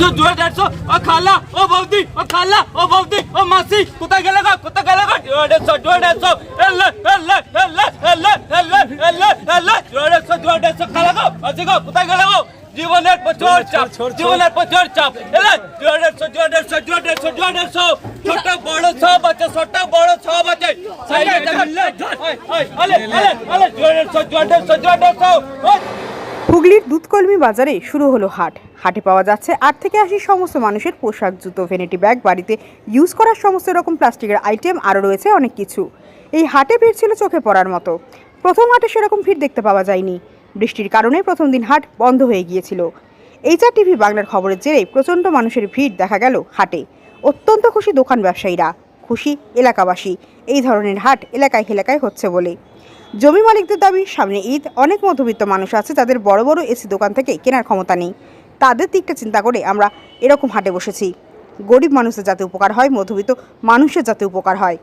দেড়শো দুয়ে দেড়শো। ও খালা ও বৌদি ও খালা ও বৌদি ও মাসি কোথায় গেলে গো কোথায় গেলে গো? দুয়ে দেড়শো দুয়ে দেড়শো। এলে এলে এলে এলে এলে এলে এলে। দুয়ে দেড়শো দুয়ে দেড়শো খালা গো মাসি গো কোথায় গেলে গো? জীবনের প্রচুর চাপ জীবনের প্রচুর চাপ। এলে দুয়ে দেড়শো দুয়ে দেড়শো দুয়ে দেড়শো দুয়ে দেড়শো। ছোট বড় সব আছে ছোট বড় সব আছে। সাইডে মিললে আলে আলে আলে দুয়ে দেড়শো দুয়ে দেড়শো দুয়ে দেড়শো। হুগলির দুধকলমি বাজারে শুরু হলো হাট। হাটে পাওয়া যাচ্ছে আট থেকে আশি সমস্ত মানুষের পোশাক, জুতো, ভেনিটি ব্যাগ বাড়িতে ইউজ করার সমস্ত রকম প্লাস্টিকের আইটেম আরও রয়েছে অনেক কিছু। এই হাটে ভিড় ছিল চোখে পড়ার মতো। প্রথম হাটে সেরকম ভিড় দেখতে পাওয়া যায়নি। বৃষ্টির কারণে প্রথম দিন হাট বন্ধ হয়ে গিয়েছিল। এইচআর টিভি বাংলার খবরের জেরে প্রচণ্ড মানুষের ভিড় দেখা গেল হাটে। অত্যন্ত খুশি দোকান ব্যবসায়ীরা। খুশি এলাকাবাসী। এই ধরনের হাট এলাকায় এলাকায় হচ্ছে বলে জমি মালিকদের দাবি, সামনে ঈদ, অনেক মধ্যবিত্ত মানুষ আছে যাদের বড় বড় এসি দোকান থেকে কেনার ক্ষমতা নেই। তাদের দিকটা চিন্তা করে আমরা এরকম হাটে বসেছি। গরিব মানুষের যাতে উপকার হয়, মধ্যবিত্ত মানুষের যাতে উপকার হয়।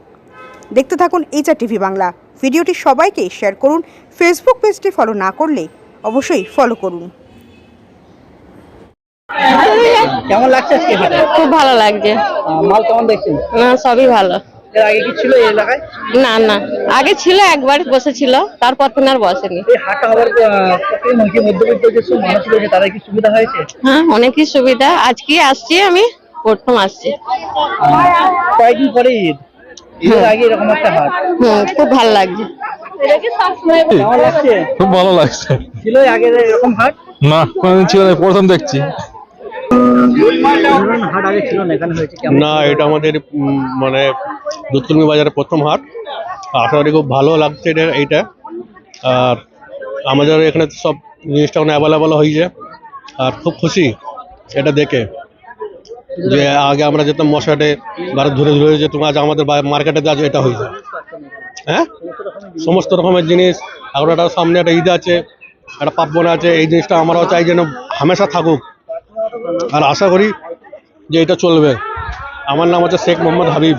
দেখতে থাকুন এইচআর টিভি বাংলা। ভিডিওটি সবাইকে শেয়ার করুন, ফেসবুক পেজটি ফলো না করলে অবশ্যই ফলো করুন। কেমন লাগছে আজকে হাটে খুব ভালো লাগছে। মাল কেমন দেখছেন? না সবই ভালো। এর আগে কি ছিল এই এলাকায়? না না। আগে ছিল একবার বসেছিল তারপর থেকে আর বসেনি। এই হওয়ার মধ্যবিত্ত যেসব মানুষ রয়েছে তাদের কি সুবিধা হয়েছে? হ্যাঁ অনেকই সুবিধা। আজকে আসছি আমি প্রথম আসছি। কয়েকদিন পরে ঈদ। ঈদের আগে এরকম একটা হাট। হুম খুব ভালো লাগছে। খুব ভালো লাগছে। ছিল আগে এরকম হাট? না কোনোদিন ছিল না প্রথম দেখছি। না এটা আমাদের মানে দুধকর্মী বাজারের প্রথম হাট। আশা করি খুব ভালো লাগছে এটা, এইটা। আর আমাদের এখানে সব জিনিসটা ওখানে অ্যাভেলেবল হয়েছে। আর খুব খুশি এটা দেখে। যে আগে আমরা যেতাম মশাটে বারে ধরে ধরে যেতাম আজ আমাদের মার্কেটে আজ এটা হয়েছে। হ্যাঁ? সমস্ত রকমের জিনিস এখন একটা সামনে একটা ঈদ আছে, একটা পার্বণ আছে, এই জিনিসটা আমরাও চাই যেন হামেশা থাকুক। আর আশা করি যে এটা চলবে। আমার নাম হচ্ছে শেখ মোহাম্মদ হাবিব।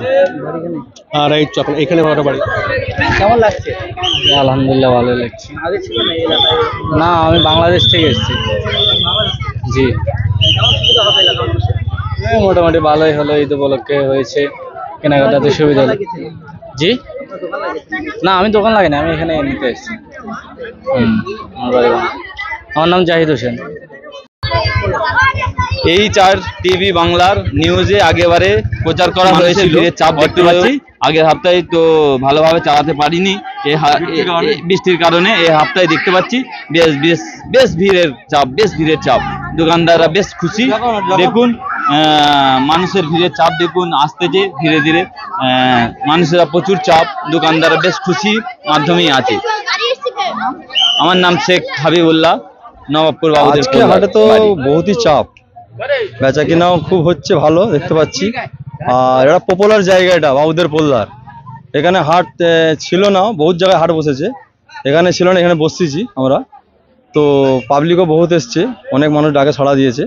আর এই চক এখানে আমার বাড়ি। কেমন লাগছে? আলহামদুলিল্লাহ ভালো লাগছে। না এই এলাকায়? না আমি বাংলাদেশ থেকে এসেছি। জি। মোটামুটি ভালোই হলো ঈদ উপলক্ষে হয়েছে। কেনাকাটাতে সুবিধা হলো। জি? না আমি দোকান লাগাই না আমি এখানে নিতে এসেছি। হুম। আমার নাম জাহিদ হোসেন। এই চার টিভি বাংলার নিউজে আগেবারে প্রচার করা হয়েছিল। চাপ দেখতে পাচ্ছি। আগের সপ্তাহে তো ভালোভাবে চালাতে পারিনি। বৃষ্টির কারণে। এই সপ্তাহে দেখতে পাচ্ছি। বেশ বেশ বেশ ভিড়ের চাপ বেশ ভিড়ের চাপ। দোকানদাররা বেশ খুশি। দেখুন মানুষের ভিড়ের চাপ দেখুন আসতেছে ধীরে ধীরে আহ, মানুষেরা প্রচুর চাপ দোকানদাররা বেশ খুশি মাধ্যমেই আছে। আমার নাম শেখ হাবিবুল্লাহ নবাবপুর বাবুদের হাটে তো বহুতই চাপ। বেচা কিনাও খুব হচ্ছে ভালো দেখতে পাচ্ছি। আর এটা পপুলার জায়গা এটা বাবুদের পোল্লার এখানে হাট ছিল না বহুত জায়গায় হাট বসেছে। এখানে ছিল না এখানে বসতেছি আমরা। তো পাবলিকও বহুত এসছে অনেক মানুষ ডাকে ছড়া দিয়েছে।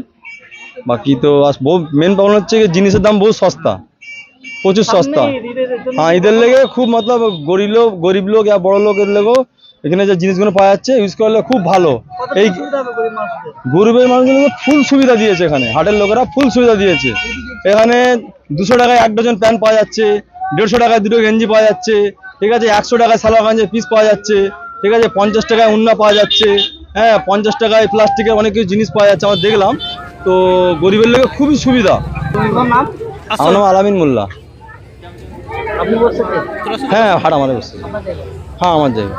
বাকি তো বহু মেন প্রবলেম হচ্ছে জিনিসের দাম বহু সস্তা। প্রচুর সস্তা। হ্যাঁ ঈদের লেগে খুব মতলব গরিব লোক গরিব লোক ইয়া বড় লোকের লেগেও এখানে যে জিনিসগুলো পাওয়া যাচ্ছে ইউজ করলে খুব ভালো। এই গরিবের মানুষগুলোকে ফুল সুবিধা দিয়েছে এখানে। হাটের লোকেরা ফুল সুবিধা দিয়েছে। এখানে দুশো টাকায় এক ডজন প্যান্ট পাওয়া যাচ্ছে দেড়শো টাকায় দুটো গেঞ্জি পাওয়া যাচ্ছে ঠিক আছে একশো টাকায় সালোয়ার গাঞ্জের পিস পাওয়া যাচ্ছে ঠিক আছে পঞ্চাশ টাকায় উন্না পাওয়া যাচ্ছে হ্যাঁ পঞ্চাশ টাকায় প্লাস্টিকের অনেক কিছু জিনিস পাওয়া যাচ্ছে আমরা দেখলাম। তো গরিবের লোকের খুবই সুবিধা। আমার নাম আলামিন মোল্লা। হ্যাঁ হাট আমাদের বসছে হ্যাঁ আমার জায়গা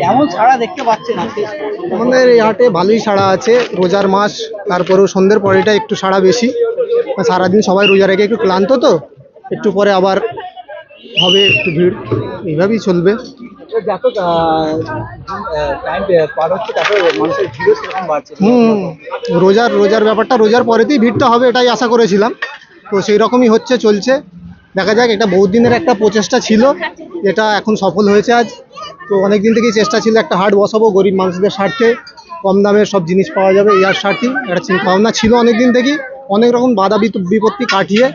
কেমন ছাড়া দেখতে পাচ্ছেন আমাদের এই হাটে ভালোই সাড়া আছে রোজার মাস তারপরেও সন্ধ্যের পরেটা একটু সাড়া বেশি। সারাদিন সবাই রোজা রেখে একটু ক্লান্ত তো একটু পরে আবার হবে একটু ভিড়। এইভাবেই চলবে। যত টাইম পার হচ্ছে মানুষের ভিড়ও সেরকম বাড়ছে। হুম রোজার রোজার ব্যাপারটা রোজার পরেতেই ভিড়টা হবে এটাই আশা করেছিলাম। তো সেই রকমই হচ্ছে চলছে। দেখা যাক এটা বহুত দিনের একটা প্রচেষ্টা ছিল এটা এখন সফল হয়েছে আজ। তো অনেক দিন থেকেই চেষ্টা ছিল একটা হাট বসাবো গরিব মানুষদের স্বার্থে। কম দামে সব জিনিস পাওয়া যাবে এই আর স্বার্থেই একটা চিন্তা ভাবনা ছিল অনেক দিন থেকেই। অনেক রকম বাধা বিপ- বিপত্তি কাটিয়ে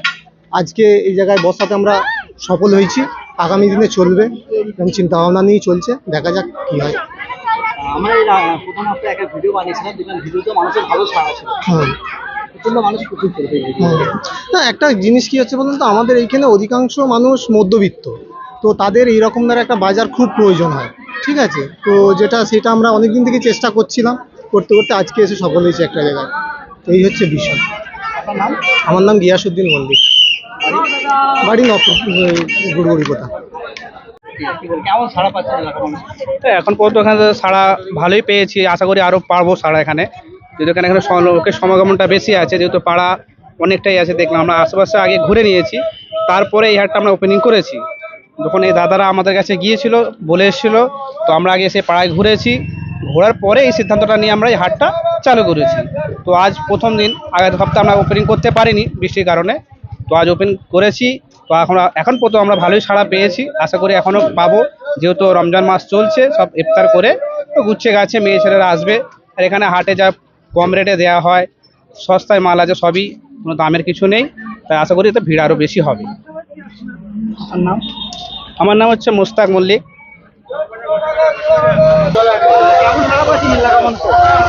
আজকে এই জায়গায় বসাতে আমরা সফল হয়েছি। আগামী দিনে চলবে এরকম চিন্তা ভাবনা নিয়েই চলছে দেখা যাক কী হয়। আমরা এই প্রথম হপ্তাহে একটা ভিডিও বানিয়েছিলাম দেখলাম ভিডিওতে মানুষের ভালো সাড়া ছিল। হুম প্রচণ্ড মানুষ প্রচুর চলবে না একটা জিনিস কি হচ্ছে বলুন তো আমাদের এইখানে অধিকাংশ মানুষ মধ্যবিত্ত। তো তাদের এইরকম ধর একটা বাজার খুব প্রয়োজন হয় ঠিক আছে? তো যেটা সেটা আমরা অনেকদিন থেকে চেষ্টা করছিলাম করতে করতে আজকে এসে সফল হয়েছে একটা জায়গায়। তো এই হচ্ছে বিষয়। আমার নাম গিয়াসুদ্দিন মল্লিক। বাড়ি নক গুড়গুড়ি কোথা কেমন সাড়া পাচ্ছেন এলাকার মানুষ? তো এখন পর্যন্ত এখানে সাড়া ভালোই পেয়েছি। আশা করি আরও পারব সাড়া এখানে। যেহেতু এখানে এখানে লোকের সমাগমনটা বেশি আছে যেহেতু পাড়া অনেকটাই আছে দেখলাম আমরা আশেপাশে আগে ঘুরে নিয়েছি। তারপরে এই হাটটা আমরা ওপেনিং করেছি। যখন এই দাদারা আমাদের কাছে গিয়েছিল, বলে এসেছিল, তো আমরা আগে এসে পাড়ায় ঘুরেছি। ঘোরার পরে এই সিদ্ধান্তটা নিয়ে আমরা এই হাটটা চালু করেছি। তো আজ প্রথম দিন, আগের সপ্তাহে আমরা ওপেনিং করতে পারিনি বৃষ্টির কারণে। তো আজ ওপেন করেছি। তো এখন এখন পর্যন্ত আমরা ভালোই সাড়া পেয়েছি। আশা করি এখনও পাবো। যেহেতু রমজান মাস চলছে, সব ইফতার করে তো গুচ্ছে গাছে, মেয়ে ছেলেরা আসবে। আর এখানে হাটে যা কম রেটে দেওয়া হয়, সস্তায় মাল আছে সবই, কোনো দামের কিছু নেই। তাই আশা করি এতে ভিড় আরও বেশি হবে। আমার নাম হচ্ছে মোস্তাক মল্লিক।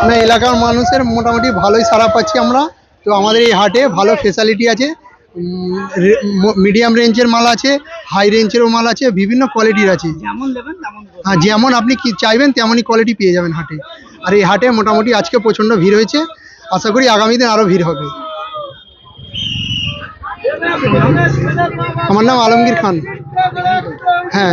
না এলাকার মানুষের মোটামুটি ভালোই সারা পাচ্ছি আমরা। তো আমাদের এই হাটে ভালো ফেসিলিটি আছে। মিডিয়াম রেঞ্জের মাল আছে হাই রেঞ্জেরও মাল আছে বিভিন্ন কোয়ালিটির আছে। যেমন হ্যাঁ যেমন আপনি কি চাইবেন তেমনই কোয়ালিটি পেয়ে যাবেন হাটে। আর এই হাটে মোটামুটি আজকে প্রচণ্ড ভিড় হয়েছে। আশা করি আগামী দিন আরও ভিড় হবে। আমার নাম আলমগীর খান। হ্যাঁ।